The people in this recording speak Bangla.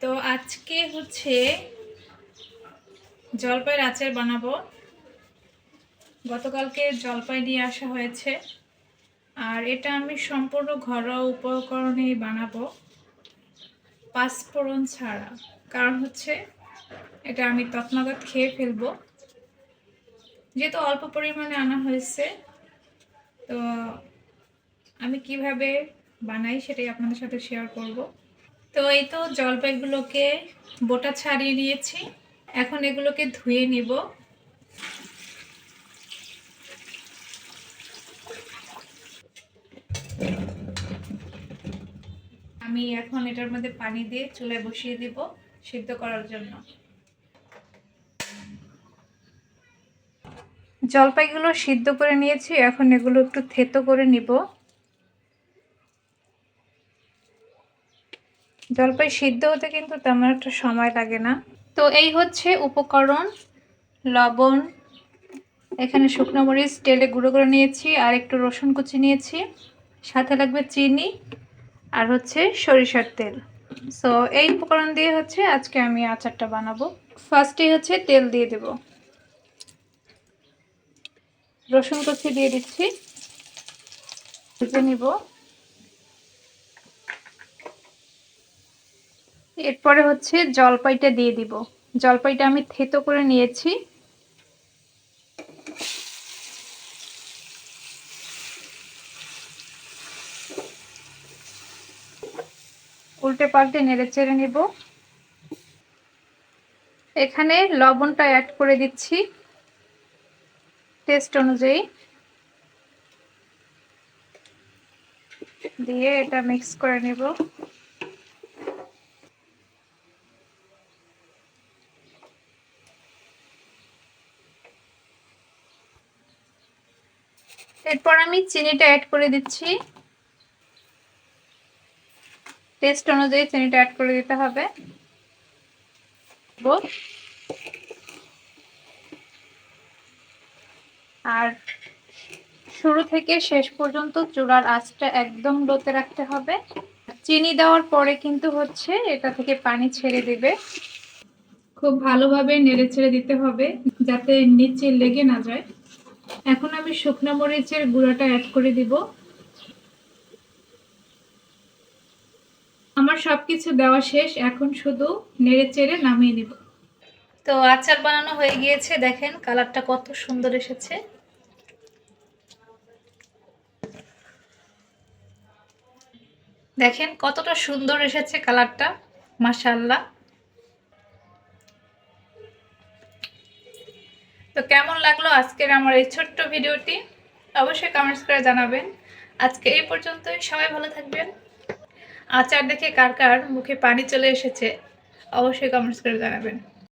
তো আজকে হচ্ছে জলপাইয়ের আচার বানাবো। গতকালকে জলপাই নিয়ে আসা হয়েছে। আর এটা আমি সম্পূর্ণ ঘরোয়া উপকরণেই বানাবো পাঁচফোড়ন ছাড়া। কারণ হচ্ছে এটা আমি তৎনাগত খেয়ে ফেলব। যেহেতু অল্প পরিমাণে আনা হয়েছে, তো আমি কীভাবে বানাই সেটাই আপনাদের সাথে শেয়ার করব। তো এই তো জলপাইগুলোকে বোটা ছাড়িয়ে নিয়েছি। এখন এগুলোকে ধুয়ে নিব। আমি এখন এটার মধ্যে পানি দিয়ে চুলায় বসিয়ে দিব সিদ্ধ করার জন্য। জলপাইগুলো সিদ্ধ করে নিয়েছি, এখন এগুলো একটু থেতো করে নিব। জলপাই সিদ্ধ হতে কিন্তু তেমন একটা সময় লাগে না। তো এই হচ্ছে উপকরণ, লবণ, এখানে শুকনো মরিচ, তেলে গুঁড়ো করে নিয়েছি, আর একটু রসুন কুচি নিয়েছি, সাথে লাগবে চিনি, আর হচ্ছে সরিষার তেল। সো এই উপকরণ দিয়ে হচ্ছে আজকে আমি আচারটা বানাবো। ফার্স্টে হচ্ছে তেল দিয়ে দেব। রসুন কুচি দিয়ে দিচ্ছি। নিব। এরপরে হচ্ছে জলপাইটা দিয়ে দিব। জলপাইটা আমি থেতো করে নিয়েছি। উল্টে পাল্টে নেড়ে চেড়ে নিব। এখানে লবণটা অ্যাড করে দিচ্ছি টেস্ট অনুযায়ী। দিয়ে এটা মিক্স করে নেব। এরপর আমি চিনিটা অ্যাড করে দিচ্ছি। টেস্ট অনুযায়ী চিনিটা অ্যাড করে দিতে হবে। আর শুরু থেকে শেষ পর্যন্ত চূড়ার আঁচটা একদম লোতে রাখতে হবে। চিনি দেওয়ার পরে কিন্তু হচ্ছে এটা থেকে পানি ছেড়ে দিবে। খুব ভালোভাবে নেড়ে ছেড়ে দিতে হবে যাতে নিচে লেগে না যায়। এখন আমি শুকনো মরিচের গুঁড়োটা অ্যাড করে দিব। আমার সবকিছু দেওয়া শেষ, এখন শুধু নেড়ে চেড়ে নামিয়ে নিব। তো আচার বানানো হয়ে গিয়েছে, দেখেন কালারটা কত সুন্দর এসেছে। দেখেন কতটা সুন্দর এসেছে কালারটা মাশাল্লাহ তো কেমন লাগল আজকের আমার এই ছোট্ট ভিডিওটি? অবশ্যই কমেন্টস করে জানাবেন। আজকে এই পর্যন্তই, সবাই ভালো থাকবেন। আচার দেখে কার কার মুখে পানি চলে এসেছে, অবশ্যই কমেন্টস করে জানাবেন।